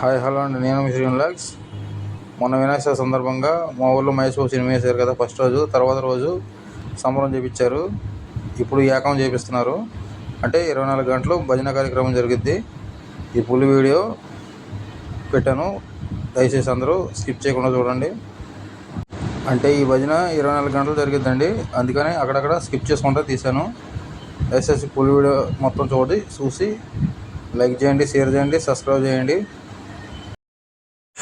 Hi hello అండి. నేను మీ శ్రీన్ లాక్స్. మొన్న వినాయక సందర్భంగా మా ఊళ్ళో మహేష్ బాబు సినిమా వేశారు కదా ఫస్ట్ రోజు. తర్వాత రోజు సంబరం చేపించారు. ఇప్పుడు ఏకం చేపిస్తున్నారు. అంటే ఇరవై నాలుగు గంటలు భజన కార్యక్రమం జరిగిద్ది. ఈ ఫుల్ వీడియో పెట్టాను. దయచేసి అందరూ స్కిప్ చేయకుండా చూడండి. అంటే ఈ భజన ఇరవై నాలుగు గంటలు జరిగిద్దండి. అందుకని అక్కడక్కడ స్కిప్ చేసుకుంటూ తీశాను. దయచేసి ఫుల్ వీడియో మొత్తం చూడండి చూసి లైక్ చేయండి షేర్ చేయండి సబ్స్క్రైబ్ చేయండి.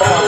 Oh.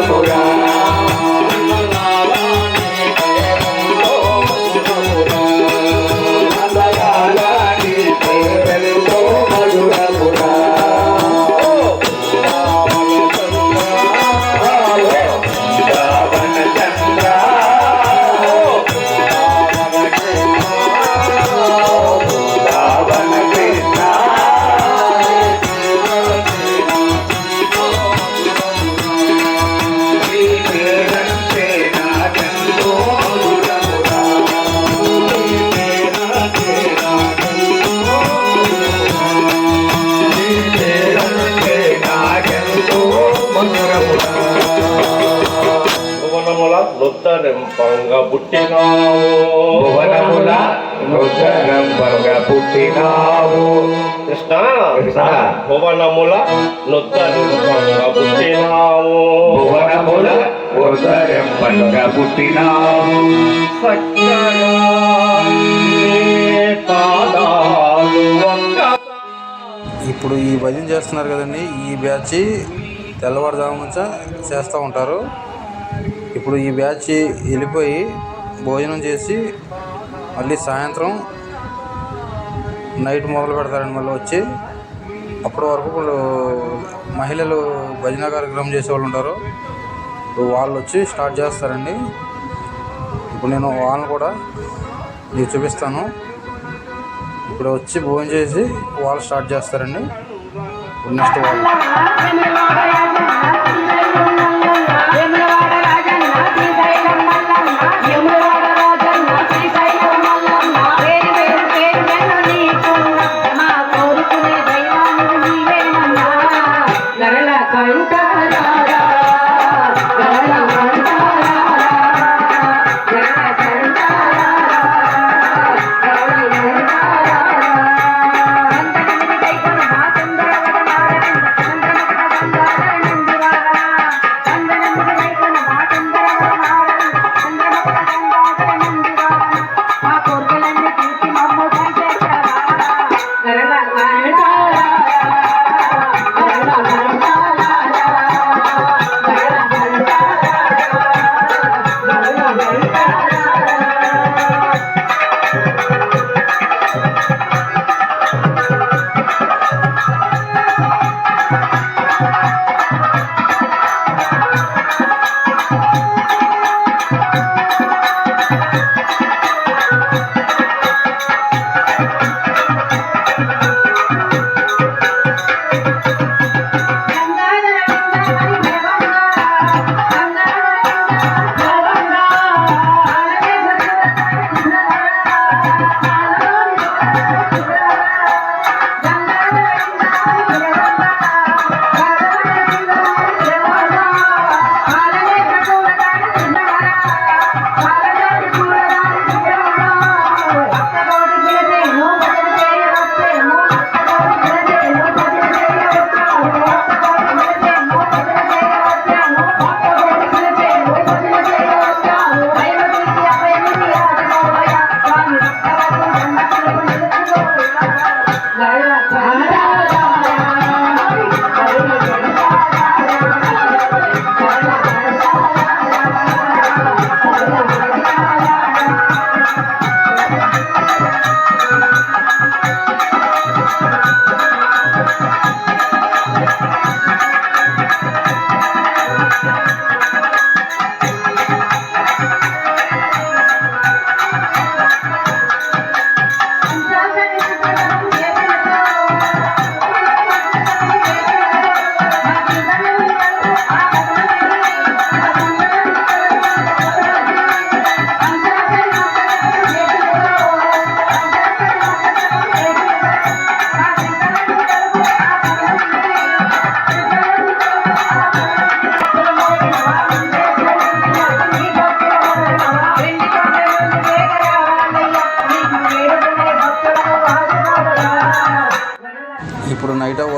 భువనముల పుట్టినావు భువనముల పుట్టినావు. కృష్ణ కృష్ణ. భువనముల పుట్టినావు. భువనముల పుట్టినావు. పాదాలు ఇప్పుడు ఈ భజన చేస్తున్నారు కదండి ఈ బ్యాచ్ తెల్లవారుజాము నుంచే చేస్తూ ఉంటారు. ఇప్పుడు ఈ బ్యాచ్ వెళ్ళిపోయి భోజనం చేసి మళ్ళీ సాయంత్రం నైట్ మొదలు పెడతారండి మళ్ళీ వచ్చి. అప్పటి వరకు ఇప్పుడు మహిళలు భజన కార్యక్రమం చేసేవాళ్ళు ఉంటారు. ఇప్పుడు వాళ్ళు వచ్చి స్టార్ట్ చేస్తారండి. ఇప్పుడు నేను వాళ్ళని కూడా మీకు చూపిస్తాను. ఇప్పుడు వచ్చి భోజనం చేసి వాళ్ళు స్టార్ట్ చేస్తారండి. నెక్స్ట్ వాళ్ళు.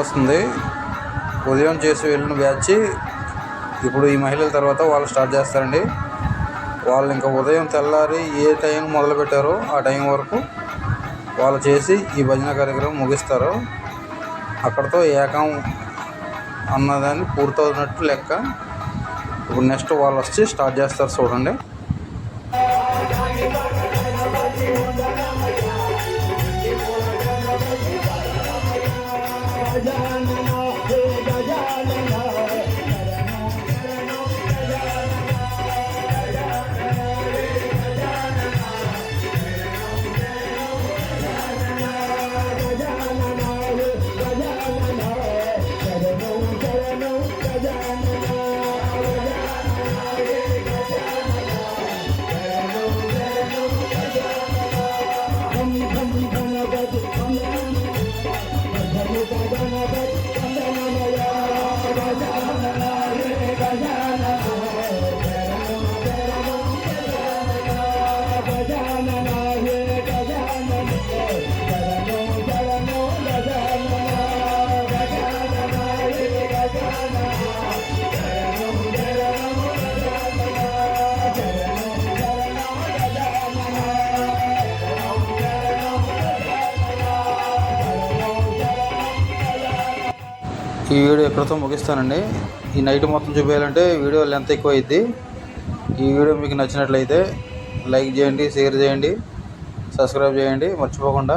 వస్తుంది. ఉదయం చేసి వెళ్ళిన బ్యాచ్ ఇప్పుడు ఈ మహిళల తర్వాత వాళ్ళు స్టార్ట్ చేస్తారండి. వాళ్ళు ఇంకా ఉదయం తెల్లారి ఏ టైం మొదలు పెట్టారో ఆ టైం వరకు వాళ్ళు చేసి ఈ భజన కార్యక్రమం ముగిస్తారు. అక్కడతో ఏకం అన్నదాన్ని పూర్తవుతున్నట్టు లెక్క ఇప్పుడు నెక్స్ట్ వాళ్ళు వచ్చి స్టార్ట్ చేస్తారు చూడండి. जाना ఈ వీడియో ఎక్కడితో ముగిస్తానండి. ఈ నైట్ మొత్తం చూపించాలంటే వీడియో లెంత్ ఎక్కువ అయింది ఈ వీడియో మీకు నచ్చినట్లయితే లైక్ చేయండి షేర్ చేయండి సబ్స్క్రైబ్ చేయండి మర్చిపోకుండా